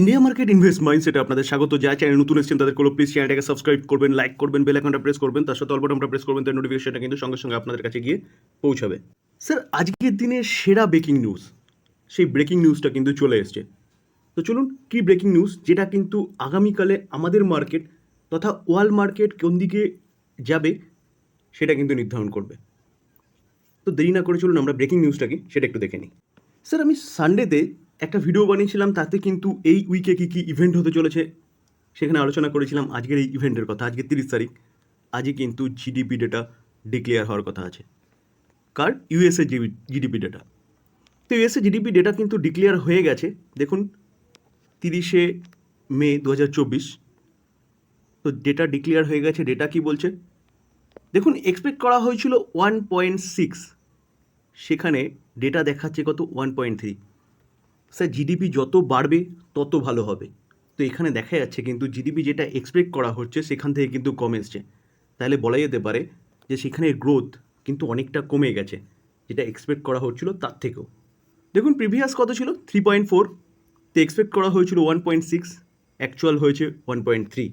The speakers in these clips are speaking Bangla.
ইন্ডিয়া মার্কেট ইনভেস্ট মাইন্ডসেটে আপনাদের স্বাগত। যা চ্যানেল নতুন এসেছেন তাদের কোনো প্লিজ চ্যানেলটাকে সাবস্ক্রাইব করবেন লাইক করবেন বেল আইকনটা প্রেস করবেন, তার সাথে অল্পটা প্রেস করবেন তার নোটিফিকেশনটা কিন্তু সঙ্গে সঙ্গে আপনাদের কাছে গিয়ে পৌঁছাবে। স্যার আজকের দিনে সেরা ব্রেকিং নিউজ সেই ব্রেকিং নিউজটা কিন্তু চলে এসছে। তো চলুন, কি ব্রেকিং নিউজ যেটা কিন্তু আগামীকালে আমাদের মার্কেট তথা ওয়ার্ল্ড মার্কেট কোন দিকে যাবে, সেটা কিন্তু নির্ধারণ করবে। তো দেরি না করে চলুন আমরা ব্রেকিং নিউজটা কি, সেটা একটু দেখে নিই। স্যার আমি সানডেতে একটা ভিডিও বানিয়েছিলাম, তাতে কিন্তু এই উইকে কী কী ইভেন্ট হতে চলেছে সেখানে আলোচনা করেছিলাম। আজকের এই ইভেন্টের কথা, আজকে তিরিশ তারিখ আজই কিন্তু জিডিপি ডেটা ডিক্লেয়ার হওয়ার কথা আছে। কার? ইউএসএ জিডিপি ডেটা তো ইউএসএ জিডিপি ডেটা কিন্তু ডিক্লেয়ার হয়ে গেছে, দেখুন, তিরিশে মে দু হাজার চব্বিশ। তো ডেটা ডিক্লেয়ার হয়ে গেছে ডেটা কি বলছে? দেখুন এক্সপেক্ট করা হয়েছিল ওয়ান পয়েন্ট সিক্স সেখানে ডেটা দেখাচ্ছে কত? One point three sir GDP যত বাড়বে, তত ভালো হবে। তো এখানে দেখা যাচ্ছে কিন্তু জিডিপি যেটা এক্সপেক্ট করা হচ্ছে, সেখান থেকে কিন্তু কম এসছে। তাহলে বলা যেতে পারে যে সেখানে গ্রোথ কিন্তু অনেকটা কমে গেছে, যেটা এক্সপেক্ট করা হচ্ছিল তার থেকেও। দেখুন প্রিভিয়াস কত ছিল? থ্রি পয়েন্ট ফোর তো এক্সপেক্ট করা হয়েছিল ওয়ান পয়েন্ট সিক্স অ্যাকচুয়াল হয়েছে ওয়ান পয়েন্ট থ্রি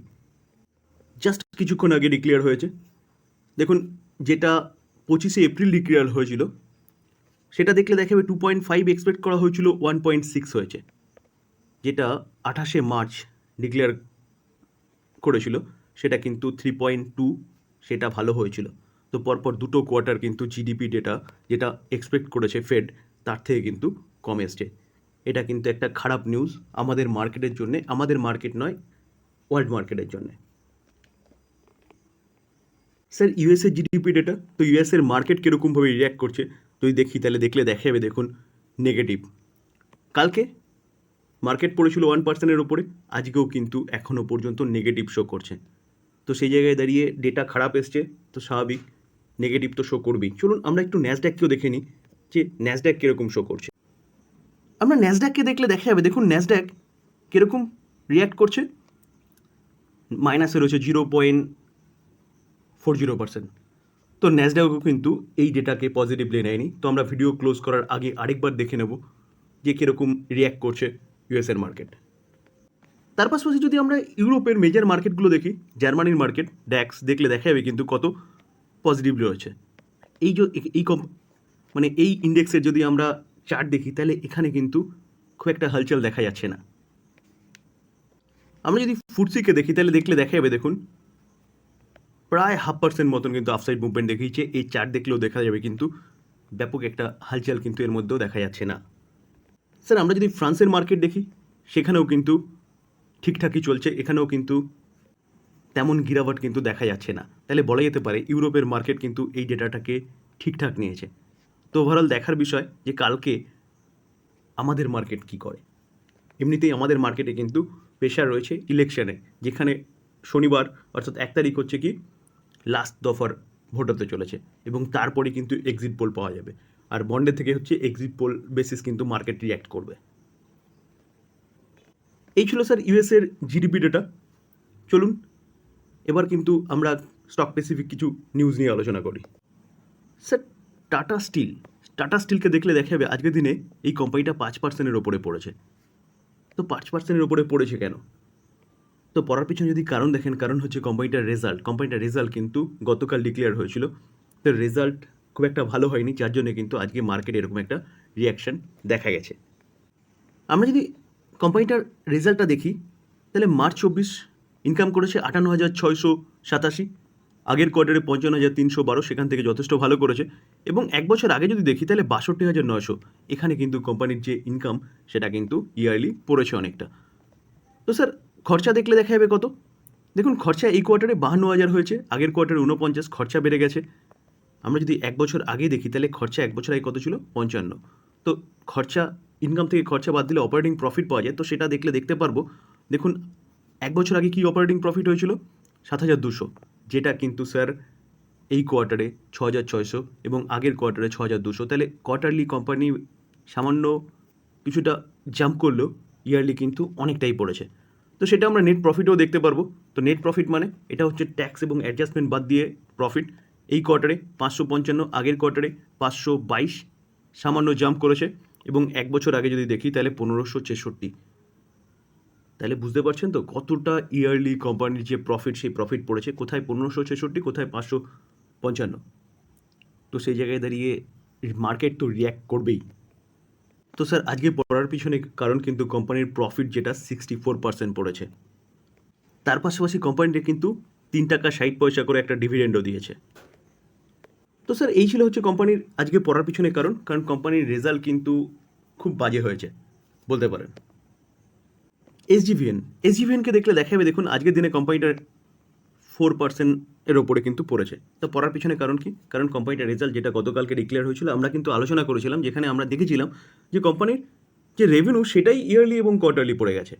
জাস্ট কিছুক্ষণ আগে ডিক্লেয়ার হয়েছে। দেখুন, যেটা পঁচিশে এপ্রিল ডিক্লেয়ার হয়েছিল সেটা দেখলে দেখা যাবে টু পয়েন্ট ফাইভ এক্সপেক্ট করা হয়েছিল ওয়ান পয়েন্ট সিক্স হয়েছে। যেটা আঠাশে মার্চ ডিক্লেয়ার করেছিল, সেটা কিন্তু থ্রি পয়েন্ট টু সেটা ভালো হয়েছিল। তো পরপর দুটো কোয়ার্টার কিন্তু জিডিপি ডেটা যেটা এক্সপেক্ট করেছে ফেড তার থেকে কিন্তু কম এসছে। এটা কিন্তু একটা খারাপ নিউজ আমাদের মার্কেটের জন্যে, আমাদের মার্কেট নয় ওয়ার্ল্ড মার্কেটের জন্যে। স্যার ইউএসএ জিডিপি ডেটা তো ইউএসের মার্কেট কীরকমভাবে রিয়্যাক্ট করছে? যদি দেখি, তাহলে দেখলে দেখা যাবে দেখুন নেগেটিভ কালকে মার্কেট পড়েছিল ওয়ান পার্সেন্টের ওপরে আজকেও কিন্তু এখনও পর্যন্ত নেগেটিভ শো করছে। তো সেই জায়গায় দাঁড়িয়ে ডেটা খারাপ এসছে, তো স্বাভাবিক নেগেটিভ তো শো করবেই। চলুন, আমরা একটু ন্যাসড্যাককেও দেখে নিই যে ন্যাসড্যাক কীরকম শো করছে। আমরা ন্যাসড্যাককে দেখলে দেখা যাবে, দেখুন ন্যাসড্যাক কীরকম রিয়্যাক্ট করছে। মাইনাসে রয়েছে zero point four zero percent তো ন্যাসডাকও কিন্তু এই ডেটাকে পজিটিভলি নেয়নি। তো আমরা ভিডিও ক্লোজ করার আগে আরেকবার দেখে নেব যে কীরকম রিয়্যাক্ট করছে ইউএসএর মার্কেট তার পাশাপাশি যদি আমরা ইউরোপের মেজর মার্কেটগুলো দেখি, জার্মানির মার্কেট ড্যাক্স দেখলে দেখা যাবে কিন্তু কত পজিটিভলি রয়েছে। এই যে এই কম মানে এই ইন্ডেক্সের যদি আমরা চার্ট দেখি, তাহলে এখানে কিন্তু খুব একটা হালচাল দেখা যাচ্ছে না। আমরা যদি ফুটসিকে দেখি, তাহলে দেখলে দেখা যাবে দেখুন প্রায় হাফ পার্সেন্ট মতন কিন্তু আফসাইড মুভমেন্ট দেখিয়েছে। এই চার্ট দেখলেও দেখা যাবে কিন্তু ব্যাপক একটা হালচাল কিন্তু এর মধ্যেও দেখা যাচ্ছে না। স্যার, আমরা যদি ফ্রান্সের মার্কেট দেখি, সেখানেও কিন্তু ঠিকঠাকই চলছে। এখানেও কিন্তু তেমন গিরাবট কিন্তু দেখা যাচ্ছে না। তাহলে বলা যেতে পারে ইউরোপের মার্কেট কিন্তু এই ডেটাটাকে ঠিকঠাক নিয়েছে। তো ওভারঅল দেখার বিষয় যে কালকে আমাদের মার্কেট কি করে। এমনিতেই আমাদের মার্কেটে কিন্তু প্রেশার রয়েছে ইলেকশনে যেখানে শনিবার, অর্থাৎ এক তারিখ হচ্ছে কি লাস্ট দফার ভোট হতে চলেছে এবং তারপরে কিন্তু এক্সিট পোল পাওয়া যাবে। আর বন্ডে থেকে হচ্ছে এক্সিট পোল বেসিস কিন্তু মার্কেট রিয়্যাক্ট করবে। এই ছিল স্যার ইউএসের জিডিপি ডেটা চলুন, এবার কিন্তু আমরা স্টক স্পেসিফিক কিছু নিউজ নিয়ে আলোচনা করি। স্যার টাটা স্টিল টাটা স্টিলকে দেখলে দেখা যাবে আজকের দিনে এই কোম্পানিটা পাঁচ পার্সেন্টের ওপরে পড়েছে। তো পাঁচ পার্সেন্টের ওপরে পড়েছে কেন? তো পড়ার পিছনে যদি কারণ দেখেন, কারণ হচ্ছে কোম্পানিটার রেজাল্ট কোম্পানিটার রেজাল্ট কিন্তু গতকাল ডিক্লেয়ার হয়েছিল। তো রেজাল্ট খুব একটা ভালো হয়নি, যার জন্য কিন্তু আজকে মার্কেটে এরকম একটা রিয়াকশন দেখা গেছে। আমরা যদি কোম্পানিটার রেজাল্টটা দেখি, তাহলে মার্চ চব্বিশ ইনকাম করেছে আটান্ন হাজার ছয়শো সাতাশি, আগের কোয়ার্টারে পঞ্চান্ন হাজার তিনশো বারো, সেখান থেকে যথেষ্ট ভালো করেছে। এবং এক বছর আগে যদি দেখি, তাহলে বাষট্টি হাজার নয়শো। এখানে কিন্তু কোম্পানির যে ইনকাম সেটা কিন্তু ইয়ারলি পড়েছে অনেকটা। তো স্যার খরচা দেখলে দেখা যাবে কত? দেখুন, খরচা এই কোয়ার্টারে বাহান্ন হাজার হয়েছে, আগের কোয়ার্টারে উনপঞ্চাশ খরচা বেড়ে গেছে। আমরা যদি এক বছর আগে দেখি, তাহলে খরচা এক বছর আগে কত ছিল? পঞ্চান্ন। তো খরচা ইনকাম থেকে খরচা বাদ দিলে অপারেটিং প্রফিট পাওয়া যায়, তো সেটা দেখলে দেখতে পারব। দেখুন, এক বছর আগে কি অপারেটিং প্রফিট হয়েছিল? সাত হাজার দুশো। যেটা কিন্তু স্যার এই কোয়ার্টারে ছ হাজার ছয়শো এবং আগের কোয়ার্টারে ছ হাজার দুশো। তাহলে কোয়ার্টারলি কোম্পানি সামান্য কিছুটা জাম্প করলেও ইয়ারলি কিন্তু অনেকটাই পড়েছে। তো সেটা আমরা নেট প্রফিটও দেখতে পারব। তো নেট প্রফিট মানে এটা হচ্ছে ট্যাক্স এবং অ্যাডজাস্টমেন্ট বাদ দিয়ে প্রফিট এই কোয়ার্টারে পাঁচশো পঞ্চান্ন, আগের কোয়ার্টারে পাঁচশো বাইশ সামান্য জাম্প করেছে এবং এক বছর আগে যদি দেখি তাহলে পনেরোশো ছেষট্টি। তাহলে বুঝতে পারছেন তো কতটা ইয়ারলি কোম্পানির যে প্রফিট সেই প্রফিট পড়েছে। কোথায় পনেরোশো ছেষট্টি, কোথায় পাঁচশো পঞ্চান্ন? তো সেই জায়গায় দাঁড়িয়ে মার্কেট তো রিয়্যাক্ট করবেই। তো স্যার, আজকে পড়ার পিছনে কারণ কিন্তু কোম্পানির প্রফিট যেটা সিক্সটি ফোর পার্সেন্ট পড়েছে। তার পাশাপাশি কোম্পানিটা কিন্তু তিন টাকা ষাট পয়সা করে একটা ডিভিডেন্ডও দিয়েছে। তো স্যার, এই ছিল হচ্ছে কোম্পানির আজকে পড়ার পিছনে কারণ কারণ কোম্পানির রেজাল্ট কিন্তু খুব বাজে হয়েছে, বলতে পারেন। এসজিভিএন এসজিভিএনকে দেখলে দেখা যাবে দেখুন, আজকের দিনে কোম্পানিটার ফোর পার্সেন্ট এর ওপরে কিন্তু পড়েছে। তো পড়ার পিছনে কারণ কি? কারণ কোম্পানিটার রেজাল্ট যেটা গতকালকে ডিক্লেয়ার হয়েছিল, আমরা কিন্তু আলোচনা করেছিলাম, যেখানে আমরা দেখেছিলাম যে কোম্পানির যে রেভিনিউ সেটাই ইয়ারলি এবং কোয়ার্টারলি পড়ে গেছে।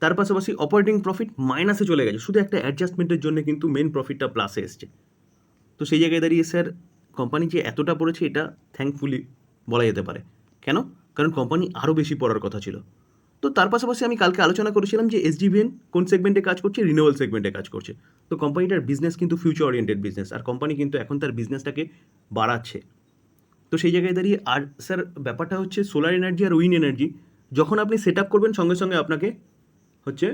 তার পাশাপাশি অপারেটিং প্রফিট মাইনাসে চলে গেছে। শুধু একটা অ্যাডজাস্টমেন্টের জন্য কিন্তু মেন প্রফিটটা প্লাসে এসছে। তো সেই জায়গায় দাঁড়িয়ে স্যার কোম্পানি যে এতটা পড়েছে, এটা থ্যাঙ্কফুলি বলা যেতে পারে। কেন? কারণ কোম্পানি আরও বেশি পড়ার কথা ছিল। তো তার পাশাপাশি আমি কালকে আলোচনা করেছিলাম যে এসডিভিএন কোন সেগমেন্টে কাজ করছে রিনিউয়াল সেগমেন্টে কাজ করছে। তো কোম্পানিটার বিজনেস কিন্তু ফিউচার ওরিয়েন্টেড বিজনেস আর কোম্পানি কিন্তু এখন তার বিজনেসটাকে বাড়াচ্ছে। তো সেই জায়গায় দাঁড়িয়ে, আর স্যার ব্যাপারটা হচ্ছে সোলার এনার্জি আর উইন এনার্জি যখন আপনি সেট আপ করবেন, সঙ্গে সঙ্গে আপনাকে হচ্ছে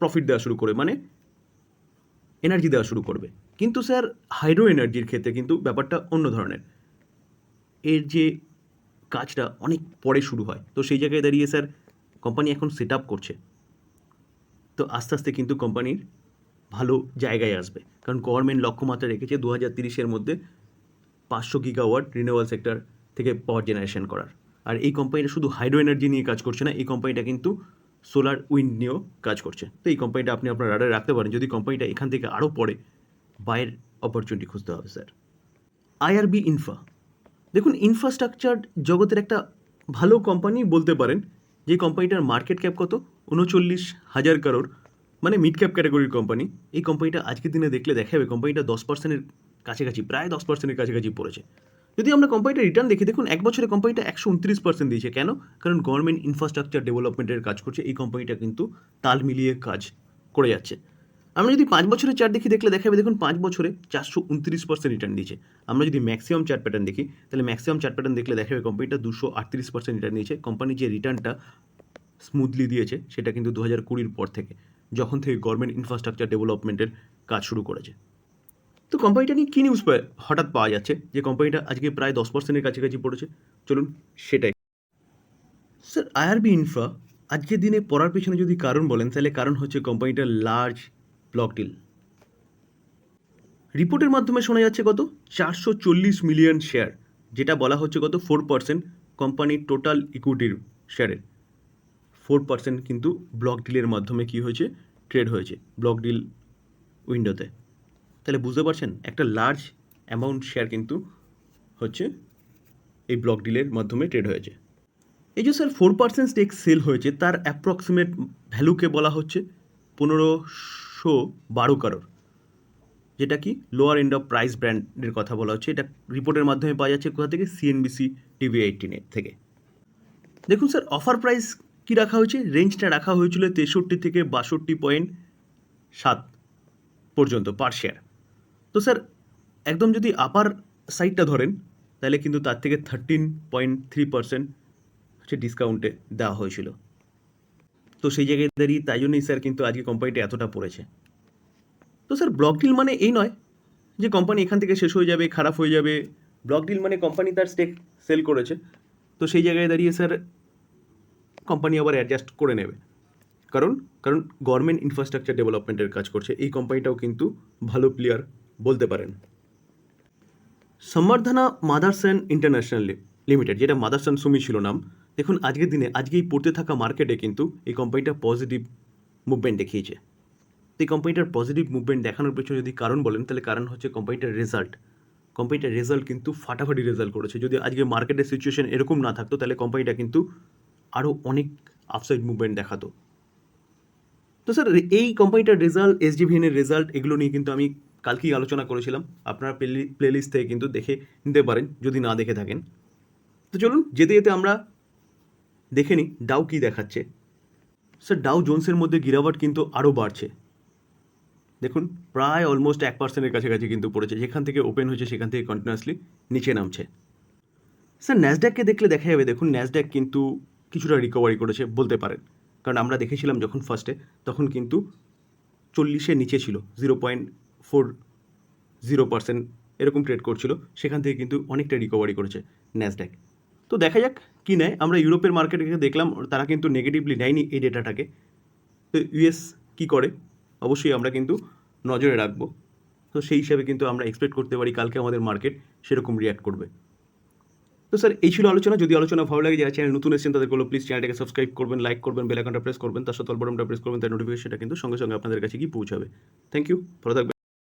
প্রফিট দেওয়া শুরু করে মানে এনার্জি দেওয়া শুরু করবে। কিন্তু স্যার হাইড্রো এনার্জির ক্ষেত্রে কিন্তু ব্যাপারটা অন্য ধরনের। এর যে কাজটা অনেক পরে শুরু হয়। তো সেই জায়গায় দাঁড়িয়ে স্যার কোম্পানি এখন সেট আপ করছে। তো আস্তে আস্তে কিন্তু কোম্পানির ভালো জায়গায় আসবে। কারণ গভর্নমেন্ট লক্ষ্যমাত্রা রেখেছে দু হাজার তিরিশের মধ্যে পাঁচশো গিগাওয়াট রিনিউয়াল সেক্টর থেকে পাওয়ার জেনারেশন করার। আর এই কোম্পানিটা শুধু হাইড্রো এনার্জি নিয়ে কাজ করছে না, এই কোম্পানিটা কিন্তু সোলার উইন্ড নিয়েও কাজ করছে। তো এই কোম্পানিটা আপনি আপনার রাডারে রাখতে পারেন, যদি কোম্পানিটা এখান থেকে আরও পড়ে বাইয়ের অপরচুনিটি খুঁজতে হবে স্যার আইআরবি ইনফ্রা দেখুন ইনফ্রাস্ট্রাকচার জগতের একটা ভালো কোম্পানি বলতে পারেন যে কোম্পানিটার মার্কেট ক্যাপ কত? উনচল্লিশ হাজার কারোর মানে মিড ক্যাপ ক্যাটাগরির কোম্পানি এই কোম্পানিটা আজকের দিনে দেখলে দেখা যাবে কোম্পানিটা দশ পার্সেন্টের কাছাকাছি, প্রায় দশ পার্সেন্টের কাছাকাছি পড়েছে। যদি আমরা কোম্পানিটা রিটার্ন দেখি, দেখুন, এক বছরে কোম্পানিটা একশো উনত্রিশ পার্সেন্ট দিয়েছে। কেন? কারণ গভর্নমেন্ট ইনফ্রাস্ট্রাকচার ডেভেলপমেন্টের কাজ করছে। এই কোম্পানিটা কিন্তু তাল মিলিয়ে কাজ করে যাচ্ছে। আমরা যদি পাঁচ বছরের চার্ট দেখি, দেখলে দেখা যাবে দেখুন পাঁচ বছরে চারশো উনত্রিশ পার্সেন্ট রিটার্ন দিয়েছে। আমরা যদি ম্যাক্সিমাম চার্ট প্যাটার্ন দেখি, তাহলে ম্যাক্সিমাম চার্ট প্যাটার্ন দেখলে দেখা যাবে কোম্পানিটা দুশো আটত্রিশ পার্সেন্ট রিটার্ন দিয়েছে কোম্পানি যে রিটার্নটা স্মুথলি দিয়েছে, সেটা কিন্তু দু হাজার কুড়ির পর থেকে, যখন থেকে গভর্নমেন্ট ইনফ্রাস্ট্রাকচার ডেভেলপমেন্টের কাজ শুরু করেছে। তো কোম্পানিটা নিয়ে কী নিউজ হঠাৎ পাওয়া যাচ্ছে যে কোম্পানিটা আজকে প্রায় দশ পার্সেন্টের কাছাকাছি পড়েছে। চলুন সেটাই। স্যার আইআরবি ইনফ্রা আজকের দিনে পড়ার পিছনে যদি কারণ বলেন, তাহলে কারণ হচ্ছে কোম্পানিটার লার্জ ব্লক ডিল। রিপোর্টের মাধ্যমে শোনা যাচ্ছে কত চারশো চল্লিশ মিলিয়ন শেয়ার, যেটা বলা হচ্ছে কত ফোর পার্সেন্ট কোম্পানির টোটাল ইকুইটির শেয়ারের। ফোর পার্সেন্ট কিন্তু ব্লক ডিলের মাধ্যমে কি হয়েছে? ট্রেড হয়েছে ব্লক ডিল উইন্ডোতে। তাহলে বুঝতে পারছেন, একটা লার্জ অ্যামাউন্ট শেয়ার কিন্তু হচ্ছে এই ব্লক ডিলের মাধ্যমে ট্রেড হয়েছে। এই যে sir four percent stake sale হয়েছে, তার অ্যাপ্রক্সিমেট ভ্যালুকে বলা হচ্ছে? পনেরোশো বারো কারোর, যেটা কি লোয়ার এন্ড অফ প্রাইস ব্র্যান্ডের কথা বলা হচ্ছে। এটা রিপোর্টের মাধ্যমে পাওয়া যাচ্ছে কোথা থেকে? সিএনবিসি টিভি এইটিনের থেকে। দেখুন স্যার অফার প্রাইস কি রাখা হয়েছে? রেঞ্জটা রাখা হয়েছিল তেষট্টি থেকে বাষট্টি পয়েন্ট সাত পর্যন্ত পার শেয়ার তো স্যার একদম যদি আপার সাইডটা ধরেন, তাহলে কিন্তু তার থেকে থার্টিন পয়েন্ট থ্রি পার্সেন্ট হচ্ছে ডিসকাউন্টে দেওয়া হয়েছিল। তো সেই জায়গায় দাঁড়িয়ে তাই জন্যই স্যার কিন্তু আজকে কোম্পানিটা এতটা পড়েছে। তো স্যার ব্লক ডিল মানে এই নয় যে কোম্পানি এখান থেকে শেষ হয়ে যাবে, খারাপ হয়ে যাবে। ব্লক ডিল মানে কোম্পানি তার স্টেক সেল করেছে। তো সেই জায়গায় দাঁড়িয়ে স্যার কোম্পানি আবার অ্যাডজাস্ট করে নেবে। কারণ কারণ গভর্নমেন্ট ইনফ্রাস্ট্রাকচার ডেভেলপমেন্টের কাজ করছে। এই কোম্পানিটাও কিন্তু ভালো প্লেয়ার বলতে পারেন। সম্বর্ধনা মাদারসন ইন্টারন্যাশনাল লিমিটেড, যেটা মাদারসন সুমি ছিল নাম। দেখুন, আজকের দিনে, আজকেই পড়তে থাকা মার্কেটে কিন্তু এই কোম্পানিটা পজিটিভ মুভমেন্ট দেখিয়েছে। তো এই কোম্পানিটার পজিটিভ মুভমেন্ট দেখানোর পেছনে যদি কারণ বলেন, তাহলে কারণ হচ্ছে কোম্পানিটার রেজাল্ট কোম্পানিটার রেজাল্ট কিন্তু ফাটাফাটি রেজাল্ট করেছে। যদি আজকে মার্কেটের সিচুয়েশন এরকম না থাকতো, তাহলে কোম্পানিটা কিন্তু আরও অনেক আপসাইড মুভমেন্ট দেখাতো। তো স্যার এই কোম্পানিটার রেজাল্ট এস এসডিভিএনের রেজাল্ট এগুলো নিয়ে কিন্তু আমি কালকেই আলোচনা করেছিলাম। আপনারা প্লেলিস্ট থেকে কিন্তু দেখে নিতে পারেন, যদি না দেখে থাকেন। তো চলুন, যেতে যেতে আমরা দেখে নিই ডাউ কী দেখাচ্ছে। স্যার ডাউ জোন্সের মধ্যে গিরাওয়াট কিন্তু আরও বাড়ছে। দেখুন, প্রায় অলমোস্ট এক পার্সেন্টের কাছাকাছি কিন্তু পড়েছে। যেখান থেকে ওপেন হয়েছে সেখান থেকে কন্টিনিউয়াসলি নিচে নামছে। স্যার ন্যাসড্যাককে দেখলে দেখা যাবে, দেখুন ন্যাসড্যাক কিন্তু কিছুটা রিকভারি করেছে বলতে পারেন। কারণ আমরা দেখেছিলাম যখন ফার্স্টে তখন কিন্তু চল্লিশের নিচে ছিল zero point four zero percent এরকম ট্রেড করছিল। সেখান থেকে কিন্তু অনেকটা রিকভারি করেছে ন্যাসড্যাক তো দেখা যাক কী নেয়। আমরা ইউরোপের মার্কেটে দেখলাম, তারা কিন্তু নেগেটিভলি নেয়নি এই ডেটাটাকে তো ইউএস কী করে? অবশ্যই আমরা কিন্তু নজরে রাখব। তো সেই হিসাবে কিন্তু আমরা এক্সপেক্ট করতে পারি কালকে আমাদের মার্কেট সেরকম রিয়াক্ট করবে। তো স্যার এই ছিল আলোচনা। যদি আলোচনা ভালো লাগে, যারা চ্যানেল নতুন এসেছেন তাদেরগুলো প্লিজ চ্যানেলটাকে সাবস্ক্রাইব করবেন লাইক করবেন বেল প্রেস করবেন, তার সাথে অল প্রেস করবেন, তার নোটিফিকেশনটা কিন্তু সঙ্গে সঙ্গে আপনাদের কাছে গিয়ে পৌঁছাবে। থ্যাংক ইউ ভালো থাকবেন।